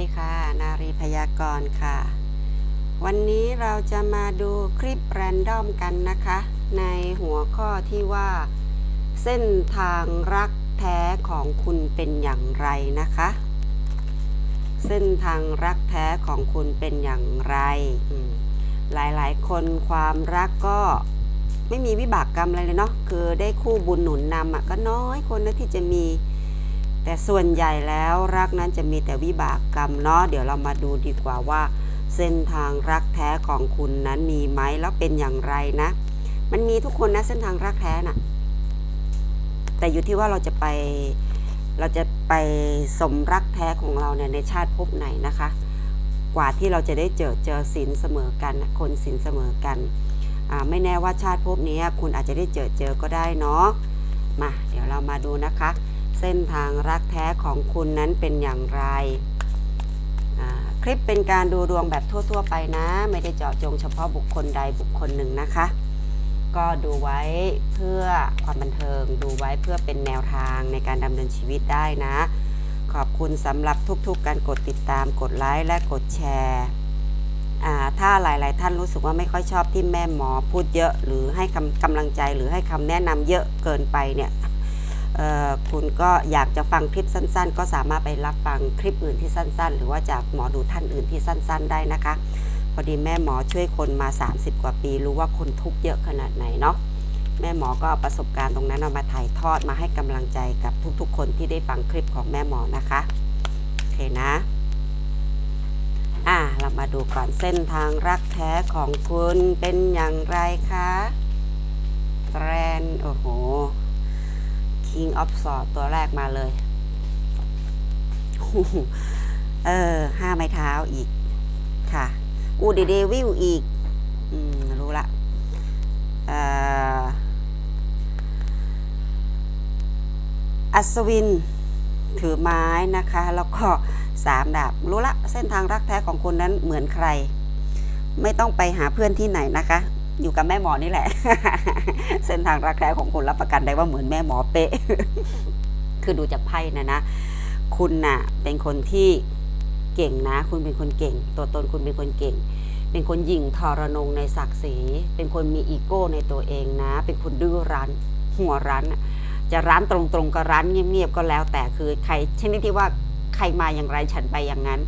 ดีค่ะ นารีพยากรณ์ค่ะ วันนี้เราจะมาดูคลิปแรนดอมกันนะคะ ในหัวข้อที่ว่า เส้นทางรักแท้ของคุณเป็นอย่างไรนะคะ เส้นทางรักแท้ของคุณเป็นอย่างไรหลายๆ คนความรักก็ไม่มีวิบากกรรมอะไรเลยเนาะคือได้คู่บุญหนุนนำอะก็น้อยคนนะที่จะมี แต่ส่วนใหญ่แล้วรักนั้นจะมีแต่วิบากกรรมเนาะเดี๋ยวเรามาดูดีกว่าว่า เส้นทางรักแท้ของคุณนั้นมีไหมแล้วเป็นอย่างไรนะ มันมีทุกคนนะเส้นทางรักแท้น่ะแต่อยู่ที่ว่าเราจะไปเราจะไปสมรักแท้ของเราเนี่ยในชาติภพไหนนะคะ กว่าที่เราจะได้เจอเจอศีลเสมอกันคนศีลเสมอกันไม่แน่ว่าชาติภพนี้คุณอาจจะได้เจอเจอก็ได้เนาะมา เดี๋ยวเรามาดูนะคะ เส้นทางรักแท้ของคุณนั้นเป็นอย่างไร คลิปเป็นการดูดวงแบบทั่ว ๆ ไปนะ ไม่ได้เจาะจงเฉพาะบุคคลใดบุคคลหนึ่งนะคะ ก็ดูไว้เพื่อความบันเทิง ดูไว้เพื่อเป็นแนวทางในการดำเนินชีวิตได้นะ ขอบคุณสำหรับทุกๆ การกดติดตาม กดไลค์และกดแชร์ถ้าหลาย ๆ ท่านรู้สึกว่าไม่ค่อยชอบที่แม่หมอพูดเยอะ หรือให้คำกำลังใจหรือให้คำแนะนำเยอะเกินไปเนี่ย คุณก็อยากจะฟังคลิปสั้น ๆ ก็สามารถไปรับฟังคลิปอื่นที่สั้น ๆ หรือว่าจากหมอดูท่านอื่นที่สั้น ๆ ได้นะคะ พอดีแม่หมอช่วยคนมา 30 กว่าปี รู้ว่าคนทุกข์เยอะขนาดไหนเนาะแม่หมอก็ประสบการณ์ตรงนั้นเอามาถ่ายทอดมาให้กำลังใจกับทุกๆ คนที่ได้ฟังคลิปของแม่หมอนะคะโอเคนะอะเรามาดูก่อนเส้นทางรักแท้ของคุณเป็นอย่างไรคะแตรนโอ้โห King of Swords ตัวแรกมาเลย เออ ห้าไม้เท้าอีก ค่ะ อูเดเดวิลอีก อืม รู้ละอ่ออัศวิน ถือไม้นะคะ แล้วก็สามดาบ รู้ละ เส้นทางรักแท้ของคุณนั้นเหมือนใคร ไม่ต้องไปหาเพื่อนที่ไหนนะคะ อยู่กับแม่หมอนี่แหละ เส้นทางรักแท้ของคุณรับประกันได้ว่าเหมือนแม่หมอเป๊ะ คือดูจากไพ่นะนะ คุณน่ะ เป็นคนที่เก่งนะ คุณเป็นคนเก่ง ตัวตนคุณเป็นคนเก่ง เป็นคนหยิ่งทรนงในศักดิ์ศรี เป็นคนมีอีโก้ในตัวเองนะ เป็นคนดื้อรั้น หัวรั้นน่ะจะร้านตรงๆก็ร้านเงียบๆก็แล้ว แต่คือใครชนิดที่ว่าใครมาอย่างไรฉันไปอย่างนั้น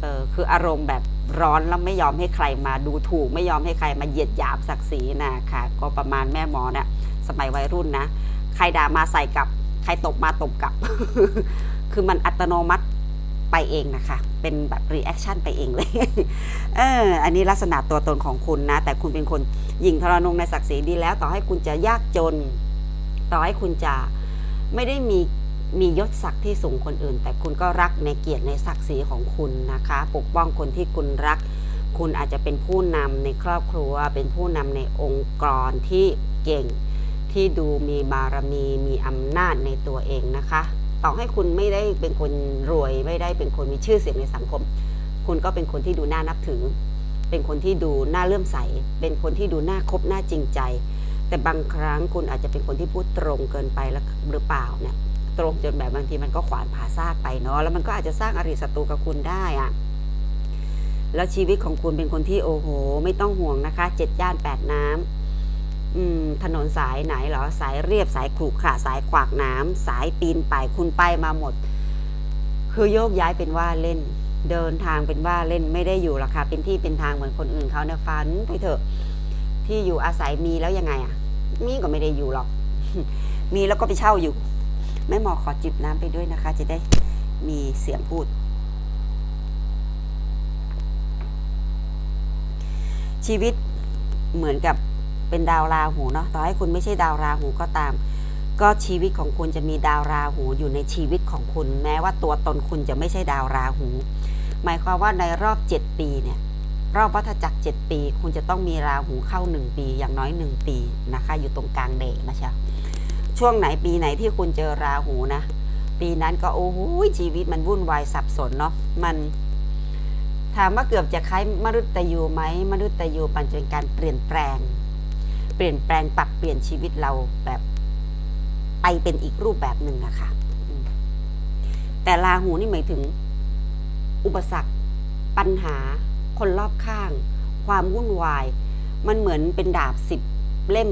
เออคืออารมณ์แบบ ร้อนแล้วไม่ยอมให้ใครมาดูถูก ไม่ยอมให้ใครมาเหยียดหยามศักดิ์ศรีนะคะก็ประมาณแม่หมอเนี่ยสมัยวัยรุ่นนะ ใครด่ามาใส่กลับ ใครตบมาตบกลับ คือมันอัตโนมัติไปเองนะคะ เป็นแบบรีแอคชั่นไปเองเลย เออ อันนี้ลักษณะตัวตนของคุณนะ แต่คุณเป็นคนหยิ่งทรนงในศักดิ์ศรีดีแล้ว ต่อให้คุณจะยากจน ต่อให้คุณจะไม่ได้มี มียศศักดิ์ที่สูงคนอื่น แต่คุณก็รักในเกียรติในศักดิ์ศรีของคุณนะคะ ปกป้องคนที่คุณรัก คุณอาจจะเป็นผู้นำในครอบครัว เป็นผู้นำในองค์กรที่เก่ง ที่ดูมีบารมีมีอำนาจในตัวเองนะคะ ต่อให้คุณไม่ได้เป็นคนรวยไม่ได้เป็นคนมีชื่อเสียงในสังคม คุณก็เป็นคนที่ดูน่านับถือ เป็นคนที่ดูน่าเลื่อมใส เป็นคนที่ดูน่าคบน่าจริงใจ แต่บางครั้งคุณอาจจะเป็นคนที่พูดตรงเกินไปแล้วหรือเปล่าเนี่ย ตรงจนแบบบางทีมันก็ขวานผ่าซากไปเนาะแล้วมันก็อาจจะสร้างอริศัตรูกับคุณได้อะแล้วชีวิตของคุณเป็นคนที่โอ้โห ไม่ต้องห่วงนะคะเจ็ดย่านแปดน้ำอืมถนนสายไหนเหรอสายเรียบสายขรุขระสายขวากน้ำสายปีนป่ายคุณไปมาหมด คือโยกย้ายเป็นว่าเล่น เดินทางเป็นว่าเล่นไม่ได้อยู่หรอกค่ะเป็นที่เป็นทางเหมือนคนอื่นเขาเนี่ยฝันไปเถอะ ที่อยู่อาศัยมีแล้วยังไงอะ มีก็ไม่ได้อยู่หรอก มีแล้วก็ไปเช่าอยู่ แม่หมอขอจิบน้ำไปด้วยนะคะ จะได้มีเสียงพูด ชีวิตเหมือนกับเป็นดาวราหูเนาะต่อให้คุณไม่ใช่ดาวราหูก็ตาม ก็ชีวิตของคุณจะมีดาวราหูอยู่ในชีวิตของคุณ แม้ว่าตัวตนคุณจะไม่ใช่ดาวราหู หมายความว่าในรอบ 7 ปีเนี่ยรอบวัฏจักร 7 ปี คุณจะต้องมีราหูเข้า 1 ปีอย่างน้อย 1 ปีนะคะ อยู่ตรงกลางเดชนะเชียว ช่วงไหนปีไหนที่คุณเจอราหูนะ ปีนั้นก็โอ้โหชีวิตมันวุ่นวายสับสนเนาะมันถามว่าเกือบจะคล้ายมรุตยูไหมมรุตยูมันเป็นการเปลี่ยนแปลง เปลี่ยนแปลงปรับเปลี่ยนชีวิตเราแบบไปเป็นอีกรูปแบบหนึ่งอะค่ะ แต่ราหูนี่หมายถึง อุปสรรค ปัญหา คนรอบข้าง ความวุ่นวาย มันเหมือนเป็นดาบสิบเล่ม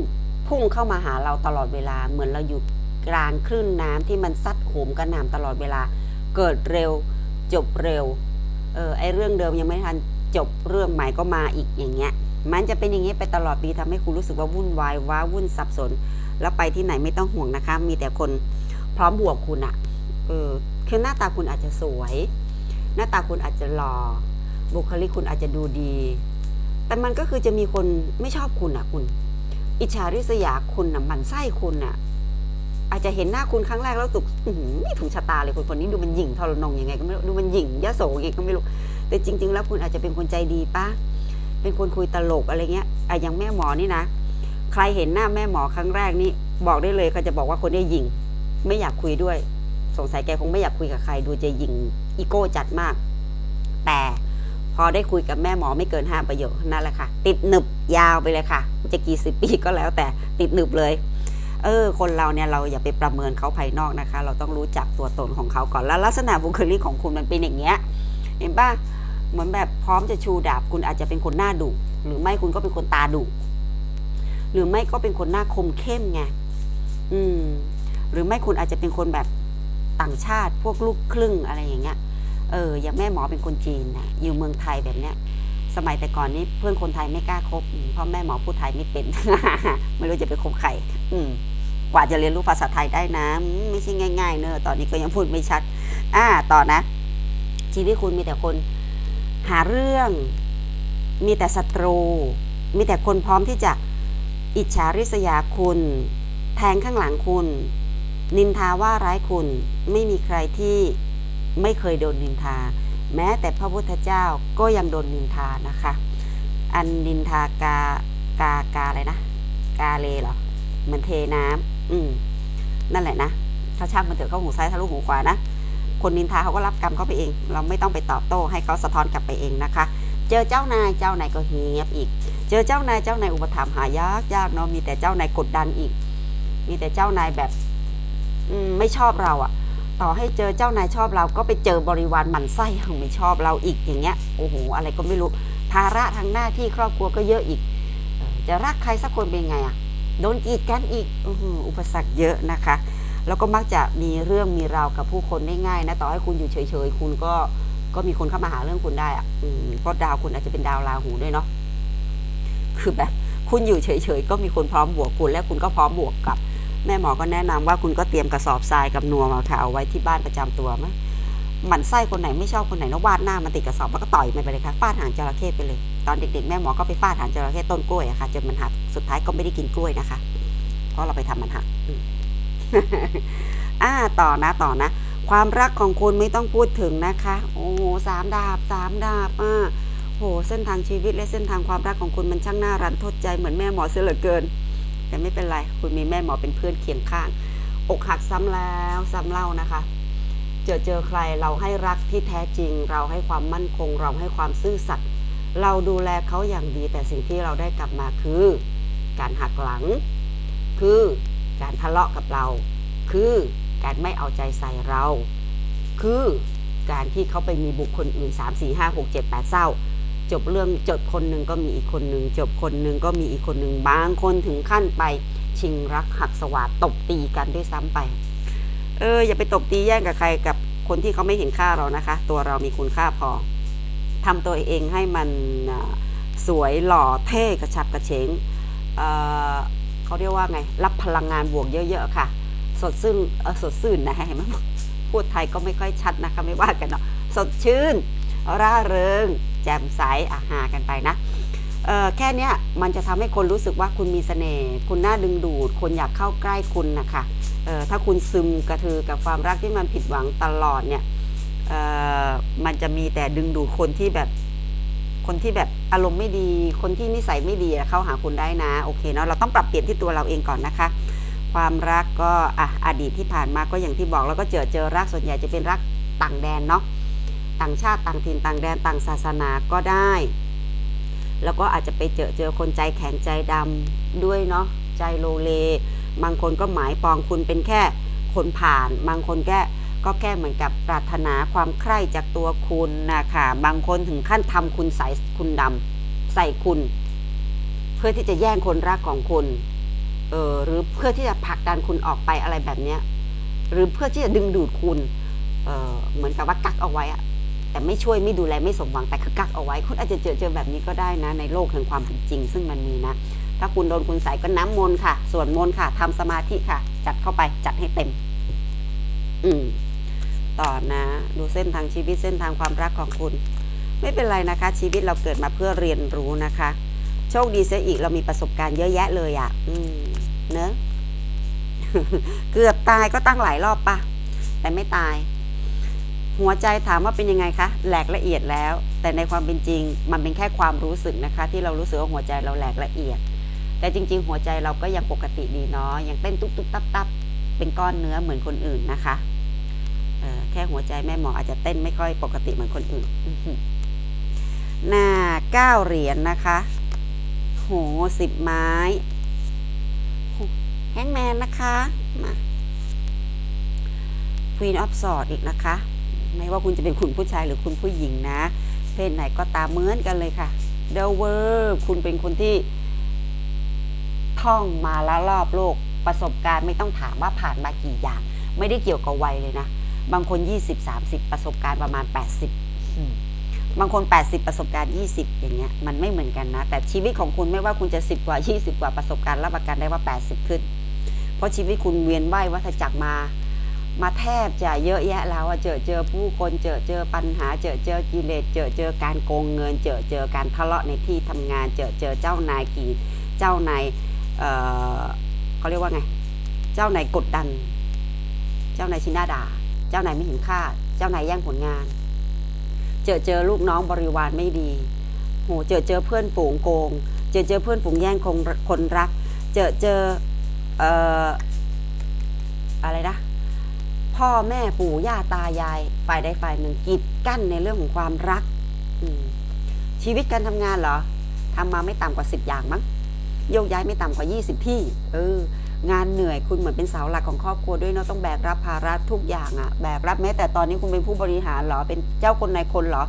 พุ่งเข้ามาหาเราตลอดเวลา เหมือนเราอยู่กลางคลื่นน้ำที่มันซัดโหมกระหน่ำตลอดเวลา เกิดเร็วจบเร็ว เออไอเรื่องเดิมยังไม่ทันจบเรื่องใหม่ก็มาอีกอย่างเงี้ย มันจะเป็นอย่างนี้ไปตลอดปีทำให้คุณรู้สึกว่าวุ่นวายว้าวุ่นสับสน แล้วไปที่ไหนไม่ต้องห่วงนะคะ มีแต่คนพร้อมบวกคุณอะเออคือหน้าตาคุณอาจจะสวย หน้าตาคุณอาจจะหล่อบุคลิกคุณอาจจะดูดี แต่มันก็คือจะมีคนไม่ชอบคุณอะคุณ อิจฉาริษยาคุณอะมันไส้คุณอะอาจจะเห็นหน้าคุณครั้งแรกแล้วรู้สึกอื้อหือไม่ถูกชะตาเลยคนคนนี้ดูมันหยิ่งทรนงยังไงก็ไม่รู้ดูมันหยิ่งยโสยังไงก็ไม่รู้ แต่จริง ๆ แล้วคุณอาจจะเป็นคนใจดีปะเป็นคนคุยตลกอะไรเงี้ยอะอย่างแม่หมอนี่นะ ใครเห็นหน้าแม่หมอครั้งแรกนี่บอกได้เลยเขาจะบอกว่าคนนี้หยิ่ง ไม่อยากคุยด้วย สงสัยแกคงไม่อยากคุยกับใคร ดูจะหยิ่งอีโก้จัดมาก แต่ พอได้คุยกับแม่หมอไม่เกินห้าประโยคนั่นแหละค่ะ ติดหนึบยาวไปเลยค่ะ จะกี่สิบปีก็แล้วแต่ติดหนึบเลยเออคนเราเนี่ยเราอย่าไปประเมินเขาภายนอกนะคะ เราต้องรู้จักตัวตนของเขาก่อนแล้วลักษณะบุคลิกของคุณมันเป็นอย่างเงี้ยเห็นป่ะเหมือนแบบพร้อมจะชูดาบคุณอาจจะเป็นคนหน้าดุหรือไม่คุณก็เป็นคนตาดุหรือไม่ก็เป็นคนหน้าคมเข้มไงอืม หรือไม่คุณอาจจะเป็นคนแบบต่างชาติพวกลูกครึ่งอะไรอย่างเงี้ย เอออย่างแม่หมอเป็นคนจีนนะอยู่เมืองไทยแบบเนี้ย สมัยแต่ก่อนนี้เพื่อนคนไทยไม่กล้าคบเพราะแม่หมอพูดไทยไม่เป็น ไม่รู้จะไปคบใครอืมกว่าจะเรียนรู้ภาษาไทยได้นะ ไม่ใช่ง่าย ๆ เนอะตอนนี้ก็ยังพูดไม่ชัด อ่าต่อนะ ชีวิตคุณมีแต่คน หาเรื่อง มีแต่ศัตรู มีแต่คนพร้อมที่จะอิจฉาริษยาคุณ แทงข้างหลังคุณ นินทาว่าร้ายคุณ ไม่มีใครที่ ไม่เคยโดนนินทา แม้แต่พระพุทธเจ้าก็ยังโดนนินทานะคะ อันนินทากากากาอะไรนะ กาเลเหรอเหมือนเทน้ำอืมนั่นแหละนะถ้าช่างมันเถอะเข้าหูซ้ายทะลุหูขวานะคนนินทาเขาก็รับกรรมเขาไปเอง เราไม่ต้องไปตอบโต้ให้เขาสะท้อนกลับไปเองนะคะ เจอเจ้านายเจ้านายก็เงียบอีก เจอเจ้านายเจ้านายอุปถัมภ์หายากยากเนาะมีแต่เจ้านายกดดันอีก มีแต่เจ้านายแบบอืไม่ชอบเราอะ ต่อให้เจอเจ้านายชอบเราก็ไปเจอบริวารหมันไส้ของไม่ชอบเราอีกอย่างเงี้ยโอ้โหอะไรก็ไม่รู้ภาระทางหน้าที่ครอบครัวก็เยอะอีก จะรักใครสักคนเป็นไงอะโดนกีดกันอีกอู้หูอุปสรรคเยอะนะคะ แล้วก็มักจะมีเรื่องมีราวกับผู้คนได้ง่ายนะต่อให้คุณอยู่เฉยๆ คุณก็ก็มีคนเข้ามาหาเรื่องคุณได้อะอืมเพราะดาวคุณอาจจะเป็นดาวราหูด้วยเนาะคือแบบคุณอยู่เฉยๆ ก็มีคนพร้อมบวกคุณและคุณก็พร้อมบวกกับ แม่หมอก็แนะนำว่าคุณก็เตรียมกระสอบทรายกับนัวมาค่ะเอาไว้ที่บ้านประจำตัวมั้ยหมันไส้คนไหนไม่ชอบคนไหนนะวาดหน้ามันติดกระสอบแล้วก็ต่อยมันไปเลยค่ะฟาดหางจระเข้ไปเลย ตอนเด็กๆ แม่หมอก็ไปฟาดหางจระเข้ต้นกล้วยอะค่ะจนมันหักสุดท้ายก็ไม่ได้กินกล้วยนะคะ เพราะเราไปทำมันหักอ่าต่อนะต่อนะ ความรักของคุณไม่ต้องพูดถึงนะคะ โอ้สามดาบสามดาบอ่าโหเส้นทางชีวิตและเส้นทางความรักของคุณมันช่างน่ารันทดใจเหมือนแม่หมอเสียเหลือเกิน แต่ไม่เป็นไร คุณมีแม่หมอเป็นเพื่อนเคียงข้าง อกหักซ้ำแล้วซ้ำเล่านะคะ เจอเจอใครเราให้รักที่แท้จริง เราให้ความมั่นคง เราให้ความซื่อสัตย์เราดูแลเขาอย่างดี แต่สิ่งที่เราได้กลับมาคือ การหักหลัง คือการทะเลาะกับเรา คือการไม่เอาใจใส่เรา คือการที่เขาไปมีบุคคลอื่น 3 4 5 6 7 8เศร้า จบเรื่องจบคนหนึ่งก็มีอีกคนหนึ่งจบคนหนึ่งก็มีอีกคนหนึ่งบางคนถึงขั้นไปชิงรักหักสวาดตบตีกันด้วยซ้ำไป เออ อย่าไปตบตีแย่งกับใครกับคนที่เขาไม่เห็นค่าเรานะคะ ตัวเรามีคุณค่าพอทำตัวเองให้มันสวยหล่อเท่กระชับกระเฉงเเขาเรียกว่าไง รับพลังงานบวกเยอะๆค่ะ สดซื่นเออสดซื่นนะเห็นไหมพูดไทยก็ไม่ค่อยชัดนะคะไม่ว่ากันเนาะสดชื่นร่าเริง แจ่มใสอาหากันไปนะเออแค่นี้มันจะทำให้คนรู้สึกว่าคุณมีเสน่ห์คุณน่าดึงดูด คนอยากเข้าใกล้คุณนะคะเออถ้าคุณซึมกระทือกับความรักที่มันผิดหวังตลอดเนี่ยเออมันจะมีแต่ดึงดูดคนที่แบบคนที่แบบอารมณ์ไม่ดี คนที่นิสัยไม่ดีเข้าหาคุณได้นะโอเคเนาะเราต้องปรับเปลี่ยนที่ตัวเราเองก่อนนะคะ ความรักก็อะอดีตที่ผ่านมาก็อย่างที่บอกแล้วก็เจอเจอรักส่วนใหญ่จะเป็นรักต่างแดนเนาะ ต่างชาติต่างถิ่นต่างแดนต่างศาสนาก็ได้ แล้วก็อาจจะไปเจอเจอคนใจแข็งใจดำด้วยเนาะใจโลเล บางคนก็หมายปองคุณเป็นแค่คนผ่าน บางคนแค่ก็แก้เหมือนกับปรารถนาความใคร่จากตัวคุณนะคะบางคนถึงขั้นทำคุณใส่คุณดำใส่คุณ เพื่อที่จะแย่งคนรักของคุณเออหรือเพื่อที่จะผลักดันคุณออกไปอะไรแบบเนี้ยหรือเพื่อที่จะดึงดูดคุณเออเหมือนกับว่ากักเอาไว้อะ แต่ไม่ช่วยไม่ดูแลไม่สมหวังแต่คือกักเอาไว้ คุณอาจจะเจอเจอแบบนี้ก็ได้นะ ในโลกแห่งความเป็นจริง ซึ่งมันมีนะ ถ้าคุณโดนคุณใส่ก็น้ำมนต์ค่ะ ส่วนมนต์ค่ะทำสมาธิค่ะ จัดเข้าไปจัดให้เต็ม อืมต่อนะ ดูเส้นทางชีวิตเส้นทางความรักของคุณ ไม่เป็นไรนะคะ ชีวิตเราเกิดมาเพื่อเรียนรู้นะคะ โชคดีเสียอีกเรามีประสบการณ์เยอะแยะเลยอะ่ะ อืม เนอะเกือบตายก็ตั้งหลายรอบปะแต่ไม่ตาย หัวใจถามว่าเป็นยังไงคะแหลกละเอียดแล้ว แต่ในความเป็นจริง มันเป็นแค่ความรู้สึกนะคะ ที่เรารู้สึกว่าหัวใจเราแหลกละเอียด แต่จริง ๆ หัวใจเราก็ยังปกติดีเนาะยังเต้นตุ๊บตุ๊บตับตับเป็นก้อนเนื้อเหมือนคนอื่นนะคะแค่หัวใจแม่หมออาจจะเต้นไม่ค่อยปกติเหมือนคนอื่นหน้าเก้าเหรียญนะคะ โหสิบไม้แฮงแมนนะคะมา Queen of Swords อีกนะคะ ไม่ว่าคุณจะเป็นคุณผู้ชายหรือคุณผู้หญิงนะ เพศไหนก็ตามเหมือนกันเลยค่ะ The World คุณเป็นคนที่ ท่องมาแล้วรอบโลกประสบการณ์ไม่ต้องถามว่าผ่านมากี่อย่าง ไม่ได้เกี่ยวกับวัยเลยนะ บางคน 20 30 ประสบการณ์ประมาณ 80อืมบางคน 80 ประสบการณ์ 20 อย่างเงี้ยมันไม่เหมือนกันนะ แต่ชีวิตของคุณไม่ว่าคุณจะ 10 กว่า 20 กว่าประสบการณ์รับประกันได้ว่า 80 ขึ้น เพราะชีวิตคุณเวียนว่ายวัฏจักรมา มาแทบจะเยอะแยะแล้วเจอเจอผู้คนเจอเจอปัญหา เจอเจอกิเลสเจอเจอการโกงเงิน เจอเจอการทะเลาะในที่ทำงาน เจอเจอเจ้านายกีดเจ้านายเอ่อเขาเรียกว่าไง เจ้านายกดดัน เจ้านายชินาด่าเจ้านายไม่เห็นค่า เจ้านายแย่งผลงาน เจอเจอลูกน้องบริวารไม่ดีโหเจอเจอเพื่อนฝูงโกง เจอเจอเพื่อนฝูงแย่งคนคนรัก เจอเจอเอ่ออะไรนะ พ่อแม่ปู่ย่าตายาย ฝ่ายใดฝ่ายหนึ่งกีดกั้นในเรื่องของความรักชีวิตการทำงานเหรอทำมาไม่ต่ำกว่าสิบอย่างมั้งโยกย้ายไม่ต่ำกว่า 20 ที่ เออ งานเหนื่อยคุณเหมือนเป็นเสาหลักของครอบครัวด้วยเนาะต้องแบกรับภาระทุกอย่างอะแบกรับแม้แต่ตอนนี้คุณเป็นผู้บริหารเหรอเป็นเจ้าคนนายคนเหรอ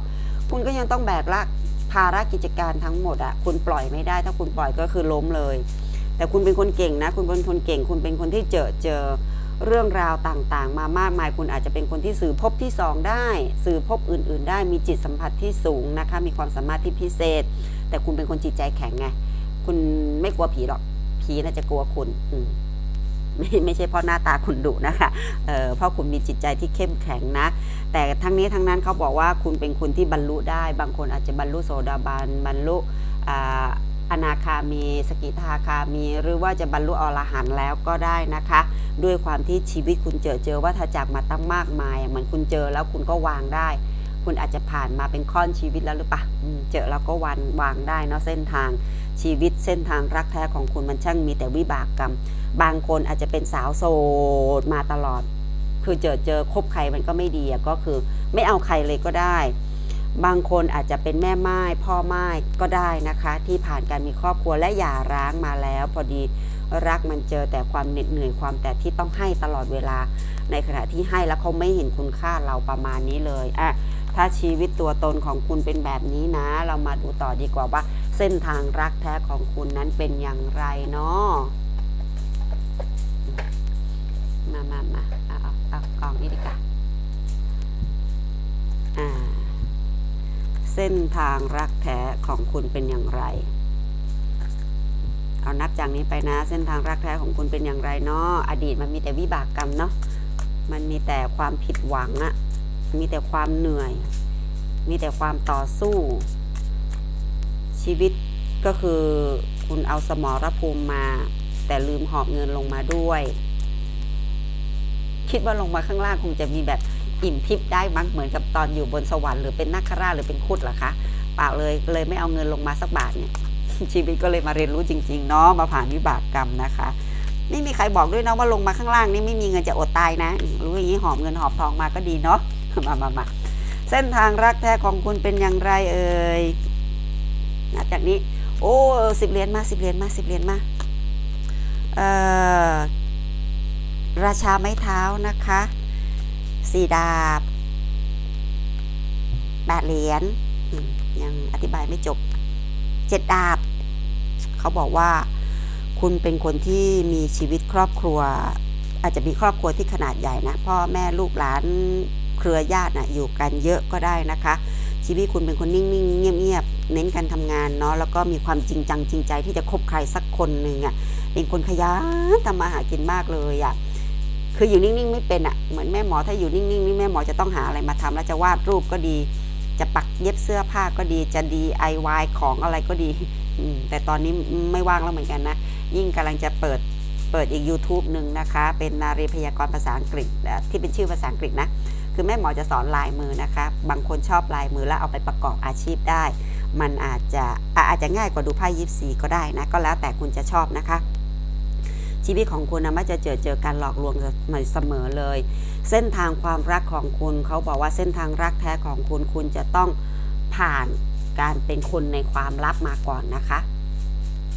คุณก็ยังต้องแบกรับภาระกิจการทั้งหมดอะคุณปล่อยไม่ได้ ถ้าคุณปล่อยก็คือล้มเลย แต่คุณเป็นคนเก่งนะ คุณเป็นคนเก่ง คุณเป็นคนที่เจอเจอ เรื่องราวต่างๆ มามากมายคุณอาจจะเป็นคนที่สื่อพบที่สองได้ สื่อพบอื่น ๆ ได้มีจิตสัมผัสที่สูงนะคะ มีความสามารถที่พิเศษ แต่คุณเป็นคนจิตใจแข็งไงคุณไม่กลัวผีหรอกผีน่าจะกลัวคุณอืไม่ไม่ใช่เพราะหน้าตาคุณดุนะคะเออเพราะคุณมีจิตใจที่เข้มแข็งนะ แต่ทั้งนี้ทั้งนั้นเขาบอกว่าคุณเป็นคนที่บรรลุได้ บางคนอาจจะบรรลุโสดาบันบรรลุอาอนาคามี สกิทาคามี หรือว่าจะบรรลุอรหันต์แล้วก็ได้นะคะ ด้วยความที่ชีวิตคุณเจอเจอว่าถ้าจากมาตั้งมากมายเหมือนคุณเจอแล้วคุณก็วางได้ คุณอาจจะผ่านมาเป็นค่อนชีวิตแล้วหรือเปล่าเจอแล้วก็วันวางได้เนาะเส้นทางชีวิตเส้นทางรักแท้ของคุณมันช่างมีแต่วิบากกรรม บางคนอาจจะเป็นสาวโสดมาตลอด คือเจอเจอคบใครมันก็ไม่ดีก็คือ ไม่เอาใครเลยก็ได้ บางคนอาจจะเป็นแม่ไม้พ่อไม้ก็ได้นะคะ ที่ผ่านการมีครอบครัวและหย่าร้างมาแล้ว พอดี รักมันเจอแต่ความเหน็ดเหนื่อยความแต่ที่ต้องให้ตลอดเวลา ในขณะที่ให้แล้วเขาไม่เห็นคุณค่าเราประมาณนี้เลยอะถ้าชีวิตตัวตนของคุณเป็นแบบนี้นะ เรามาดูต่อดีกว่าว่า เส้นทางรักแท้ของคุณนั้นเป็นอย่างไรเนาะมามามาเอาเอาเอากล่องนี้ดีกว่าอ่าเส้นทางรักแท้ของคุณเป็นอย่างไร เอานับจากนี้ไปนะ เส้นทางรักแท้ของคุณเป็นอย่างไรเนาะอดีตมันมีแต่วิบากกรรมเนาะมันมีแต่ความผิดหวังอะมีแต่ความเหนื่อย มีแต่ความต่อสู้ ชีวิตก็คือคุณเอาสมรภูมิมา แต่ลืมหอบเงินลงมาด้วย คิดว่าลงมาข้างล่างคงจะมีแบบอิ่มทิพย์ได้มั้งเหมือนกับตอนอยู่บนสวรรค์หรือเป็นนาคราหรือเป็นคุดหรอคะเปล่าเลยเลยไม่เอาเงินลงมาสักบาทเนี่ย ชีวิตก็เลยมาเรียนรู้จริงๆเนาะมาผ่านวิบากกรรมนะคะ ไม่มีใครบอกด้วยนะว่าลงมาข้างล่างนี่ไม่มีเงินจะอดตายนะ รู้อย่างนี้หอบเงินหอบทองมาก็ดีเนาะมามามาเส้นทางรักแท้ของคุณเป็นอย่างไรเอ่ยนับจากนี้ โอ้สิบเหรียญมาสิบเหรียญมาสิบเหรียญมาเอ่อราชาไม้เท้านะคะสี่ดาบแปดเหรียญยังอธิบายไม่จบเจ็ดดาบ เขาบอกว่า คุณเป็นคนที่มีชีวิตครอบครัว อาจจะมีครอบครัวที่ขนาดใหญ่นะพ่อแม่ลูกหลานเครือญาตินะอยู่กันเยอะก็ได้นะคะ ชีวิตคุณเป็นคนนิ่งๆเงียบๆเน้นการทำงานเนาะแล้วก็มีความจริงจังจริงใจที่จะคบใครสักคนหนึ่งอะ่ะเป็นคนขยันทำมาหากินมากเลยอะ่ะคืออยู่นิ่งๆไม่เป็นอะ่ะเหมือนแม่หมอถ้าอยู่นิ่งๆนี่แม่หมอจะต้องหาอะไรมาทำแล้วจะวาดรูปก็ดี จะปักเย็บเสื้อผ้าก็ดีจะ DIY ของอะไรก็ดี แต่ตอนนี้ไม่ว่างแล้วเหมือนกันนะ ยิ่งกำลังจะเปิดเปิดอีก YouTube หนึ่งนะคะ เป็นนารีพยากรภาษาอังกฤษที่เป็นชื่อภาษาอังกฤษนะ คือแม่หมอจะสอนลายมือนะคะ บางคนชอบลายมือแล้วเอาไปประกอบอาชีพได้ มันอาจจะอะอาจจะง่ายกว่าดูไพ่ยิปซีก็ได้นะ ก็แล้วแต่คุณจะชอบนะคะชีวิตของคุณนะมักจะเจอเจอการหลอกลวงเสมอเลย เส้นทางความรักของคุณเขาบอกว่าเส้นทางรักแท้ของคุณคุณจะต้องผ่าน การเป็นคนในความลับมาก่อนนะคะ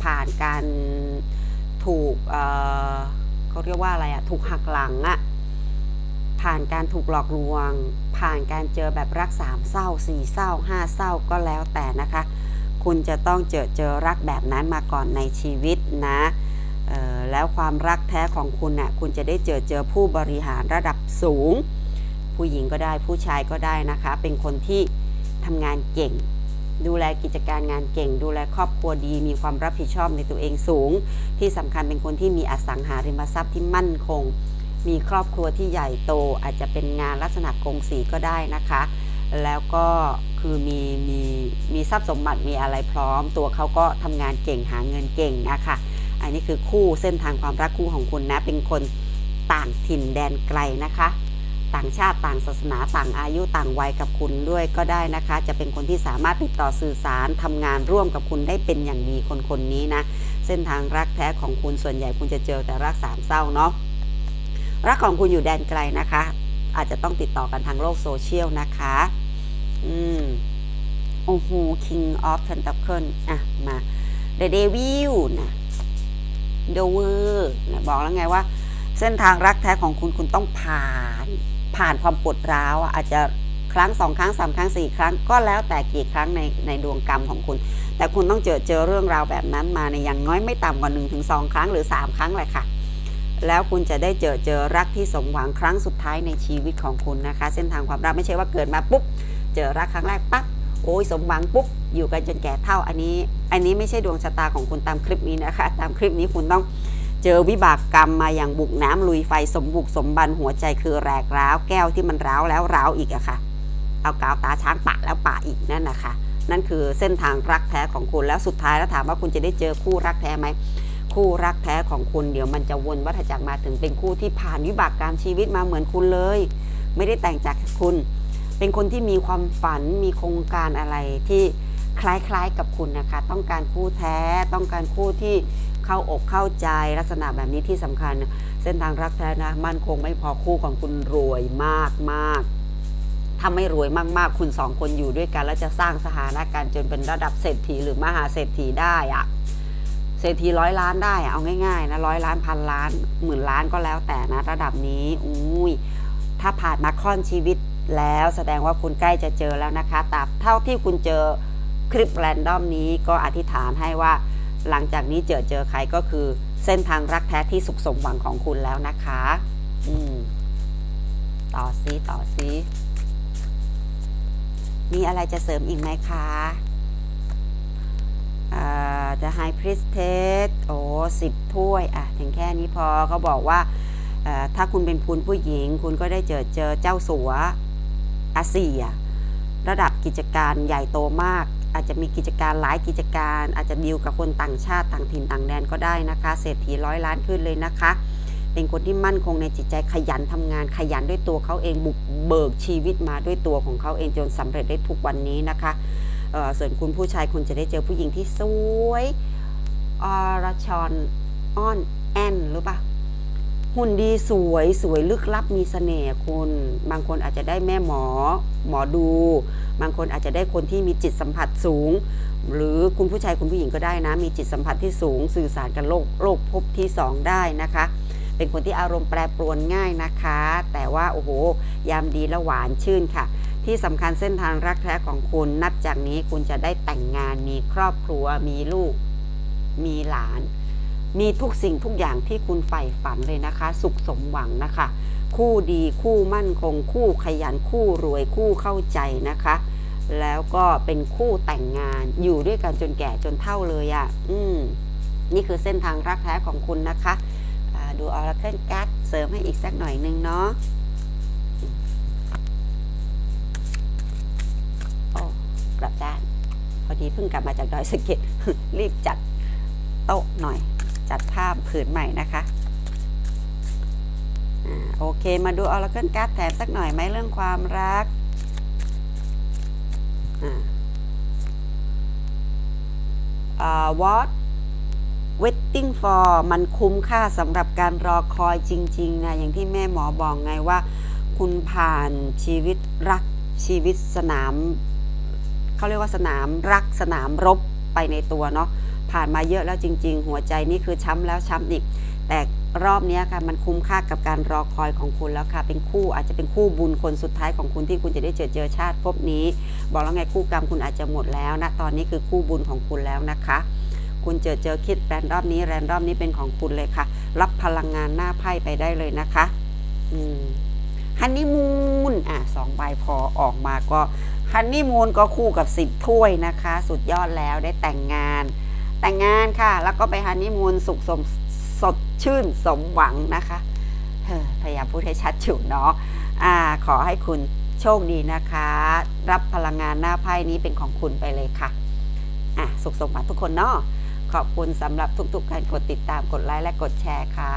ผ่านการถูกเเขาเรียกว่าอะไรอะถูกหักหลังอะผ่านการถูกหลอกลวง ผ่านการเจอแบบรักสามเศร้าสี่เศร้าห้าเศร้าก็แล้วแต่นะคะ คุณจะต้องเจอเจอรักแบบนั้นมาก่อนในชีวิตนะแล้วความรักแท้ของคุณน่ะคุณจะได้เจอเจอผู้บริหารระดับสูง ผู้หญิงก็ได้ผู้ชายก็ได้นะคะ เป็นคนที่ทำงานเก่ง ดูแลกิจการงานเก่ง ดูแลครอบครัวดี มีความรับผิดชอบในตัวเองสูง ที่สำคัญเป็นคนที่มีอสังหาริมทรัพย์ที่มั่นคง มีครอบครัวที่ใหญ่โตอาจจะเป็นงานลักษณะกงสีก็ได้นะคะ แล้วก็คือมีมีมีทรัพย์สมบัติมีอะไรพร้อม ตัวเขาก็ทำงานเก่งหาเงินเก่งนะคะอันนี้คือคู่เส้นทางความรักคู่ของคุณนะเป็นคนต่างถิ่นแดนไกลนะคะ ต่างชาติต่างศาสนาต่างอายุต่างวัยกับคุณด้วยก็ได้นะคะ จะเป็นคนที่สามารถติดต่อสื่อสารทำงานร่วมกับคุณได้เป็นอย่างดีคนคนนี้นะ เส้นทางรักแท้ของคุณส่วนใหญ่คุณจะเจอแต่รักสามเศร้าเนาะรักของคุณอยู่แดนไกลนะคะ อาจจะต้องติดต่อกันทางโลกโซเชียลนะคะ อืมโอ้โห King of Pentacle อะ มา The Devil นะ The w o r นะบอกแล้วไงว่า เส้นทางรักแท้ของคุณคุณต้องผ่าน ผ่านความปวดร้าวอาจจะครั้งสองครั้งสามครั้งสี่ครั้งก็แล้วแต่กี่ครั้งในในดวงกรรมของคุณ แต่คุณต้องเจอเจอเรื่องราวแบบนั้นมาในอย่างน้อยไม่ต่ำกว่า1นถึงสครั้งหรือ 3 ครั้งเลยค่ะ แล้วคุณจะได้เจอเจอรักที่สมหวังครั้งสุดท้ายในชีวิตของคุณนะคะ เส้นทางความรักไม่ใช่ว่าเกิดมาปุ๊บ เจอรักครั้งแรกปั๊บโอ้ยสมหวังปุ๊บอยู่กันจนแก่เท่าอันนี้ อันนี้ไม่ใช่ดวงชะตาของคุณตามคลิปนี้นะคะ ตามคลิปนี้คุณต้อง เจอวิบากกรรมมาอย่างบุกน้ำลุยไฟสมบุกสมบันหัวใจคือแรกร้าวแก้วที่มันร้าวแล้วร้าวอีกอะค่ะ เอากาวตาช้างปะแล้วปะอีกนั่นนะคะนั่นคือเส้นทางรักแท้ของคุณแล้วสุดท้ายแล้วถามว่าคุณจะได้เจอคู่รักแท้ไหมคู่รักแท้ของคุณเดี๋ยวมันจะวนวัฏจักรมาถึงเป็นคู่ที่ผ่านวิบากกรรมชีวิตมาเหมือนคุณเลย ไม่ได้แต่งจากคุณ เป็นคนที่มีความฝันมีโครงการอะไรที่คล้ายๆกับคุณนะคะ ต้องการคู่แท้ต้องการคู่ที่ เข้าอกเข้าใจลักษณะแบบนี้ที่สำคัญ เส้นทางรักแท้นะมั่นคงไม่พอคู่ของคุณรวยมากมากถ้าไม่รวยมากๆ คุณสองคนอยู่ด้วยกัน แล้วจะสร้างสถานะการ์จนเป็นระดับเศรษฐีหรือมหาเศรษฐีได้อะเศรษฐีร้อยล้านได้เอาง่ายๆนะร้อยล้านพันล้านหมื่นล้านก็แล้วแต่นะระดับนี้อุ้ยถ้าผ่านมาค่อนชีวิตแล้วแสดงว่าคุณใกล้จะเจอแล้วนะคะแต่เท่าที่คุณเจอคลิปแรนดอมนี้ก็อธิษฐานให้ว่า หลังจากนี้เจอเจอใครก็คือเส้นทางรักแท้ที่สุขสมหวังของคุณแล้วนะคะ อืม ต่อซิต่อซิมีอะไรจะเสริมอีกไหมคะอ่าจะไฮพริสเทสโอ้สิบถ้วย อะ ถึงแค่นี้พอเขาบอกว่า ถ้าคุณเป็นคุณผู้หญิง คุณก็ได้เจอเจอเจ้าสัวอาเซีย ระดับกิจการใหญ่โตมาก อาจจะมีกิจการหลายกิจการ อาจจะดีลกับคนต่างชาติต่างถิ่นต่างแดนก็ได้นะคะเศรษฐีร้อยล้านขึ้นเลยนะคะ เป็นคนที่มั่นคงในจิตใจขยันทำงานขยันด้วยตัวเขาเองบุกเบิกชีวิตมาด้วยตัวของเขาเองจนสำเร็จได้ทุกวันนี้นะคะส่วนคุณผู้ชายคุณจะได้เจอผู้หญิงที่สวยอรชรอ้อนแอนหรือปะหุ่นดีสวยสวยลึกลับมีเสน่ห์คุณ บางคนอาจจะได้แม่หมอ หมอดู บางคนอาจจะได้คนที่มีจิตสัมผัสสูง หรือคุณผู้ชายคุณผู้หญิงก็ได้นะ มีจิตสัมผัสที่สูง สื่อสารกับโลกโลกภพที่สองได้นะคะ เป็นคนที่อารมณ์แปรปรวนง่ายนะคะ แต่ว่าโอ้โห ยามดีและหวานชื่นค่ะ ที่สำคัญเส้นทางรักแท้ของคุณนับจากนี้คุณจะได้แต่งงานมีครอบครัวมีลูก มีหลาน มีทุกสิ่งทุกอย่างที่คุณใฝ่ฝันเลยนะคะ สุขสมหวังนะคะ คู่ดีคู่มั่นคง คู่ขยันคู่รวยคู่เข้าใจนะคะ แล้วก็เป็นคู่แต่งงานอยู่ด้วยกันจนแก่จนเท่าเลยอะ่ะอืมนี่คือเส้นทางรักแท้ของคุณนะคะดูออร์เคิลการ์ดเสริมให้อีกสักหน่อยนึงเนาะโอ้กลับด้านพอดีเพิ่งกลับมาจากดอยสะเก็ดรีบจัดโต๊ะหน่อย จัดภาพผืนใหม่นะคะ โอเค มาดูออร์เคิลการ์ดแถมสักหน่อยไหมเรื่องความรักอ่าอ่า what waiting for มันคุ้มค่าสำหรับการรอคอยจริง ๆ นะ อย่างที่แม่หมอบอกไงว่า คุณผ่านชีวิตรักชีวิตสนาม เขาเรียกว่าสนามรักสนามรบไปในตัวเนาะผ่านมาเยอะแล้วจริง ๆ หัวใจนี่คือช้ำแล้วช้ำอีกแต่ รอบนี้ค่ะมันคุ้มค่ากับการรอคอยของคุณแล้วค่ะ เป็นคู่อาจจะเป็นคู่บุญคนสุดท้ายของคุณที่คุณจะได้เจอเจอชาติภพนี้ บอกแล้วไงคู่กรรมคุณอาจจะหมดแล้วนะตอนนี้คือคู่บุญของคุณแล้วนะคะ คุณเจอเจอคิดแรนดอมนี้แรนดอมนี้เป็นของคุณเลยค่ะ รับพลังงานหน้าไพ่ไปได้เลยนะคะอืมฮันนี่มูนอะสองใบพอออกมาก็ฮันนี่มูนก็คู่กับสิบถ้วยนะคะ สุดยอดแล้วได้แต่งงาน แต่งงานค่ะ แล้วก็ไปฮันนี่มูนสุขสม ชื่นสมหวังนะคะพยายามพูดให้ชัดฉิวเนาะอ่าขอให้คุณโชคดีนะคะ รับพลังงานหน้าไพ่นี้เป็นของคุณไปเลยค่ะอะสุขสมหวังทุกคนเนาะขอบคุณสำหรับทุกๆการกดติดตามกดไลค์และกดแชร์ค่ะ